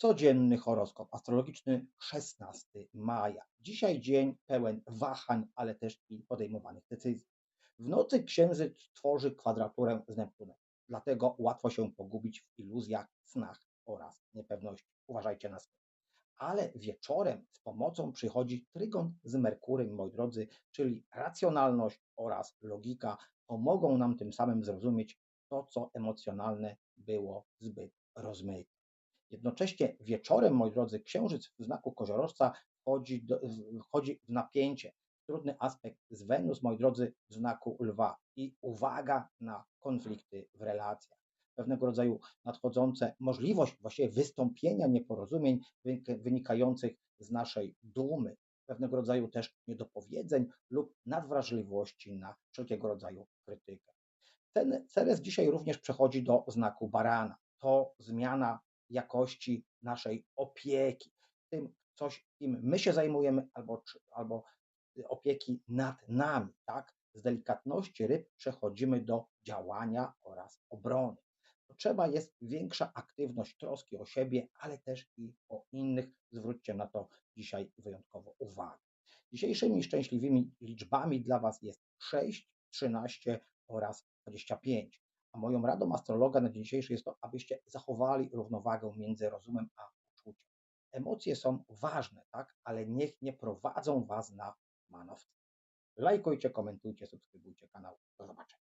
Codzienny horoskop astrologiczny 16 maja. Dzisiaj dzień pełen wahań, ale też i podejmowanych decyzji. W nocy księżyc tworzy kwadraturę z Neptunem, dlatego łatwo się pogubić w iluzjach, snach oraz niepewności. Uważajcie na sny. Ale wieczorem z pomocą przychodzi trygon z Merkurym, moi drodzy, czyli racjonalność oraz logika pomogą nam tym samym zrozumieć to, co emocjonalne było zbyt rozmyte. Jednocześnie wieczorem, moi drodzy, księżyc w znaku koziorożca wchodzi, do, wchodzi w napięcie. Trudny aspekt z Wenus, moi drodzy, w znaku lwa. I uwaga na konflikty w relacjach. Pewnego rodzaju nadchodzące możliwość właściwie wystąpienia nieporozumień wynikających z naszej dumy, pewnego rodzaju też niedopowiedzeń lub nadwrażliwości na wszelkiego rodzaju krytykę. Ten Ceres dzisiaj również przechodzi do znaku barana. To zmiana jakości naszej opieki, tym coś, kim my się zajmujemy, albo, albo opieki nad nami, tak? Z delikatności ryb przechodzimy do działania oraz obrony. Potrzeba jest większa aktywność troski o siebie, ale też i o innych. Zwróćcie na to dzisiaj wyjątkowo uwagę. Dzisiejszymi szczęśliwymi liczbami dla Was jest 6, 13 oraz 25. Moją radą astrologa na dzień dzisiejszy jest to, abyście zachowali równowagę między rozumem a uczuciem. Emocje są ważne, tak, ale niech nie prowadzą was na manowce. Lajkujcie, komentujcie, subskrybujcie kanał. Do zobaczenia.